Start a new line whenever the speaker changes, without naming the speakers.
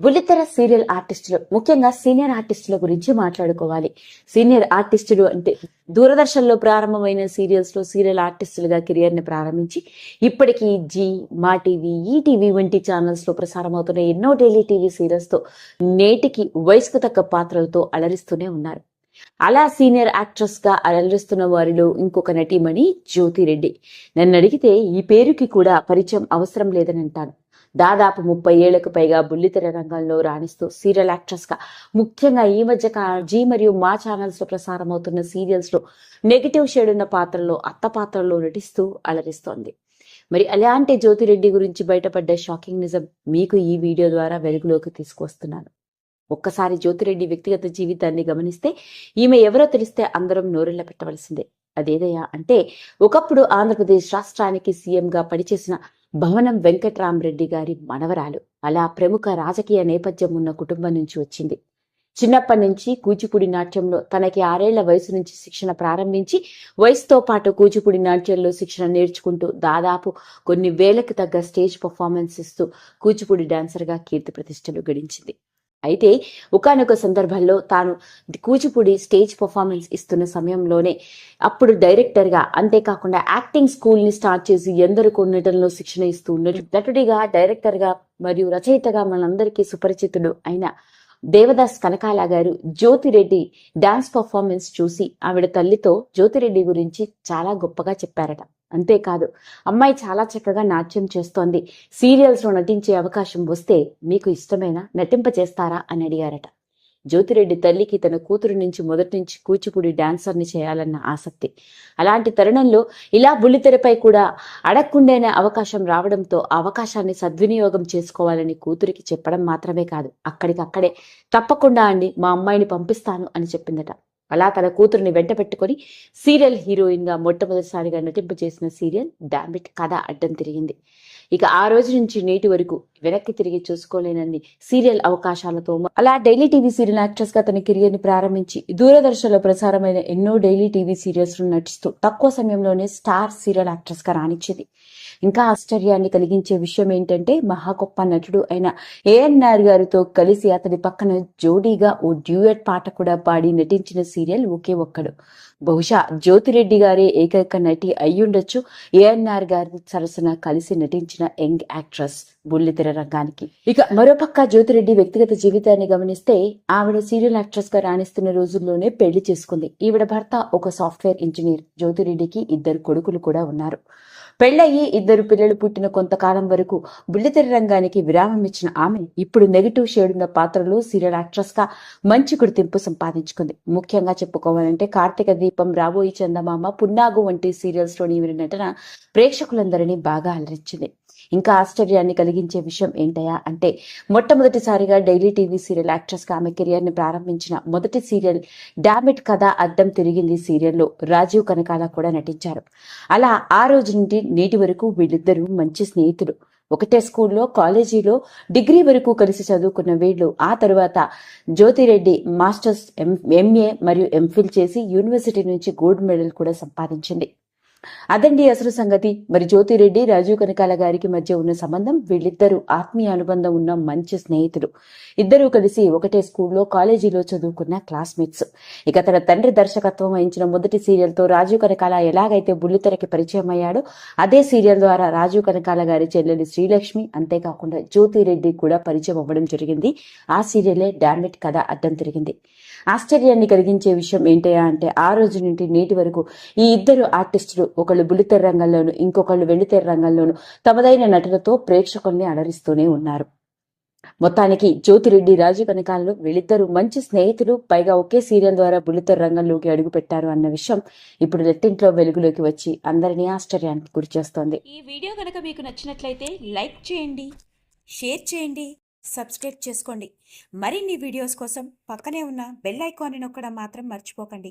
బుల్లితెర సీరియల్ ఆర్టిస్టులు ముఖ్యంగా సీనియర్ ఆర్టిస్టుల గురించి మాట్లాడుకోవాలి. సీనియర్ ఆర్టిస్టులు అంటే దూరదర్శన్లో ప్రారంభమైన సీరియల్స్లో సీరియల్ ఆర్టిస్టులుగా కెరియర్ని ప్రారంభించి ఇప్పటికీ జీ మా టీవీ ఈటీవీ వంటి ఛానల్స్లో ప్రసారం అవుతున్న ఎన్నో డైలీ టీవీ సీరియల్స్తో నేటికి వయసుకు తగ్గ పాత్రలతో అలరిస్తూనే ఉన్నారు. అలా సీనియర్ యాక్ట్రెస్గా అలరిస్తున్న వారిలో ఇంకొక నటీమణి జ్యోతిరెడ్డి. నన్ను అడిగితే ఈ పేరుకి కూడా పరిచయం అవసరం లేదని అంటాను దాదాపు ముప్పై ఏళ్ళకు పైగా బుల్లితెర రంగంలో రాణిస్తూ సీరియల్ యాక్ట్రెస్గా. ముఖ్యంగా ఈ మధ్య జీ మరియు మా ఛానల్స్లో ప్రసారం అవుతున్న సీరియల్స్లో నెగిటివ్ షేడ్ ఉన్న పాత్రలో అత్త పాత్రలో నటిస్తూ అలరిస్తోంది. మరి అలాంటి జ్యోతిరెడ్డి గురించి బయటపడ్డ షాకింగ్ నిజం మీకు ఈ వీడియో ద్వారా వెలుగులోకి తీసుకువస్తున్నాను. ఒక్కసారి జ్యోతిరెడ్డి వ్యక్తిగత జీవితాన్ని గమనిస్తే ఈమె ఎవరో తెలిస్తే అందరం నోరెళ్ళ పెట్టవలసిందే. అదేదయ్యా అంటే ఒకప్పుడు ఆంధ్రప్రదేశ్ రాష్ట్రానికి సీఎంగా పనిచేసిన భవనం వెంకట్రామరెడ్డి గారి మనవరాలు. అలా ప్రముఖ రాజకీయ నేపథ్యం ఉన్న కుటుంబం నుంచి వచ్చింది. చిన్నప్పటి నుంచి కూచిపూడి నాట్యంలో తనకి ఆరేళ్ళ వయసు నుంచి శిక్షణ ప్రారంభించి వయసుతో పాటు కూచిపూడి నాట్యంలో శిక్షణ నేర్చుకుంటూ దాదాపు కొన్ని వేలకు తగ్గ స్టేజ్ పర్ఫార్మెన్స్ ఇస్తూ కూచిపూడి డాన్సర్గా కీర్తి ప్రతిష్టలు గడించింది. అయితే ఒకానొక సందర్భంలో తాను కూచిపూడి స్టేజ్ పర్ఫార్మెన్స్ ఇస్తున్న సమయంలోనే అప్పుడు డైరెక్టర్గా అంతేకాకుండా యాక్టింగ్ స్కూల్ని స్టార్ట్ చేసి ఎందరికో నటనలో శిక్షణ ఇస్తూ నటు- నటుడిగా డైరెక్టర్గా మరియు రచయితగా మనందరికీ సుపరిచితుడు అయిన దేవదాస్ కనకాల గారు జ్యోతిరెడ్డి డాన్స్ పర్ఫార్మెన్స్ చూసి ఆవిడ తల్లితో జ్యోతిరెడ్డి గురించి చాలా గొప్పగా చెప్పారట. అంతేకాదు అమ్మాయి చాలా చక్కగా నాట్యం చేస్తోంది. సీరియల్స్లో నటించే అవకాశం వస్తే మీకు ఇష్టమేనా? నటింప చేస్తారా అని అడిగారట. జ్యోతిరెడ్డి తల్లికి తన కూతురు నుంచి మొదటి నుంచి కూచిపూడి డాన్సర్ని చేయాలన్న ఆసక్తి. అలాంటి తరుణంలో ఇలా బుల్లితెరపై కూడా అడగకుండానే అవకాశం రావడంతో అవకాశాన్ని సద్వినియోగం చేసుకోవాలని కూతురికి చెప్పడం మాత్రమే కాదు అక్కడికక్కడే తప్పకుండా అండి మా అమ్మాయిని పంపిస్తాను అని చెప్పిందట. అలా తన కూతురుని వెంట పెట్టుకొని సీరియల్ హీరోయిన్గా మొట్టమొదటిసారిగా నటింపు చేసిన సీరియల్ డామిట్ కథ అడ్డం తిరిగింది. ఇక ఆ రోజు నుంచి నేటి వరకు వెనక్కి తిరిగి చూసుకోలేనన్ని సీరియల్ అవకాశాలతో అలా డైలీ టీవీ సీరియల్ యాక్ట్రెస్గా తన కెరియర్ని ప్రారంభించి దూరదర్శన్లో ప్రసారమైన ఎన్నో డైలీ టీవీ సీరియల్స్ నటిస్తూ తక్కువ సమయంలోనే స్టార్ సీరియల్ యాక్ట్రెస్గా రాణించింది. ఇంకా ఆశ్చర్యాన్ని కలిగించే విషయం ఏంటంటే మహా గొప్ప నటుడు అయిన ఏఎన్ఆర్ గారితో కలిసి అతని పక్కన జోడీగా ఓ డ్యూయట్ పాట కూడా పాడి నటించిన సీరియల్ ఒకే ఒక్కడు. బహుశా జ్యోతిరెడ్డి గారే ఏకైక నటి అయ్యుండొచ్చు. ఏఎన్ఆర్ గారి సరసన కలిసి నటించిన యంగ్ యాక్ట్రెస్ బుల్లితెర రంగానికి. ఇక మరోపక్క జ్యోతిరెడ్డి వ్యక్తిగత జీవితాన్ని గమనిస్తే ఆవిడ సీరియల్ యాక్ట్రెస్గా రాణిస్తున్న రోజుల్లోనే పెళ్ళి చేసుకుంది. ఈవిడ భర్త ఒక సాఫ్ట్వేర్ ఇంజనీర్. జ్యోతిరెడ్డికి ఇద్దరు కొడుకులు కూడా ఉన్నారు. పెళ్ళయి ఇద్దరు పిల్లలు పుట్టిన కొంతకాలం వరకు బుల్లితెర రంగానికి విరామం ఇచ్చిన ఆమె ఇప్పుడు నెగిటివ్ షేడ్ ఉన్న పాత్రలో సీరియల్ యాక్ట్రెస్గా మంచి గుర్తింపు సంపాదించుకుంది. ముఖ్యంగా చెప్పుకోవాలంటే కార్తీక దీపం రాబోయి చందమామ పున్నాగు వంటి సీరియల్స్లోని నటన ప్రేక్షకులందరినీ బాగా అలరించింది. ఇంకా ఆశ్చర్యాన్ని కలిగించే విషయం ఏంటయా అంటే మొట్టమొదటిసారిగా డైలీ టీవీ సీరియల్ యాక్ట్రెస్గా ఆమె కెరియర్ని ప్రారంభించిన మొదటి సీరియల్ డామిట్ కథ అద్దం తిరిగింది సీరియల్లో రాజీవ్ కనకాల కూడా నటించారు. అలా ఆ రోజు నుండి నేటి వరకు వీళ్ళిద్దరూ మంచి స్నేహితులు. ఒకటే స్కూల్లో కాలేజీలో డిగ్రీ వరకు కలిసి చదువుకున్న వీళ్ళు ఆ తరువాత జ్యోతిరెడ్డి మాస్టర్స్ ఎం ఎంఏ మరియు ఎంఫిల్ చేసి యూనివర్సిటీ నుంచి గోల్డ్ మెడల్ కూడా సంపాదించింది. అదండి అసలు సంగతి. మరి జ్యోతిరెడ్డి రాజీవ్ కనకాల గారికి మధ్య ఉన్న సంబంధం వీళ్ళిద్దరూ ఆత్మీయ అనుబంధం ఉన్న మంచి స్నేహితులు. ఇద్దరూ కలిసి ఒకటే స్కూల్లో కాలేజీలో చదువుకున్న క్లాస్మేట్స్. ఇక తన తండ్రి దర్శకత్వం వహించిన మొదటి సీరియల్తో రాజీవ్ కనకాల ఎలాగైతే బుల్లితెరకి పరిచయం అయ్యాడో అదే సీరియల్ ద్వారా రాజీవ్ కనకాల గారి చెల్లెలు శ్రీలక్ష్మి అంతేకాకుండా జ్యోతిరెడ్డి కూడా పరిచయం అవ్వడం జరిగింది. ఆ సీరియలే డామిట్ కథ అడ్డం తిరిగింది. ఆశ్చర్యాన్ని కలిగించే విషయం ఏంటయ్యా అంటే ఆ రోజు నుండి నేటి వరకు ఈ ఇద్దరు ఆర్టిస్టులు ఒకళ్ళు బుల్లితెర రంగంలోను ఇంకొకళ్ళు వెండితెర రంగంలోను తమదైన నటనతో ప్రేక్షకుల్ని అలరిస్తూనే ఉన్నారు. మొత్తానికి జ్యోతిరెడ్డి రాజు కనకాలలో వీళ్ళిద్దరూ మంచి స్నేహితులు పైగా ఒకే సీరియల్ ద్వారా బుల్లితెర రంగంలోకి అడుగు పెట్టారు అన్న విషయం ఇప్పుడు నెట్టింట్లో వెలుగులోకి వచ్చి అందరినీ ఆశ్చర్యానికి గురి చేస్తోంది
ఈ వీడియో కనుక మీకు నచ్చినట్లయితే లైక్ చేయండి షేర్ చేయండి సబ్స్క్రైబ్ చేసుకోండి. మరిన్ని వీడియోస్ కోసం పక్కనే ఉన్న బెల్ ఐకాన్ని నొక్కడం మాత్రం మర్చిపోకండి.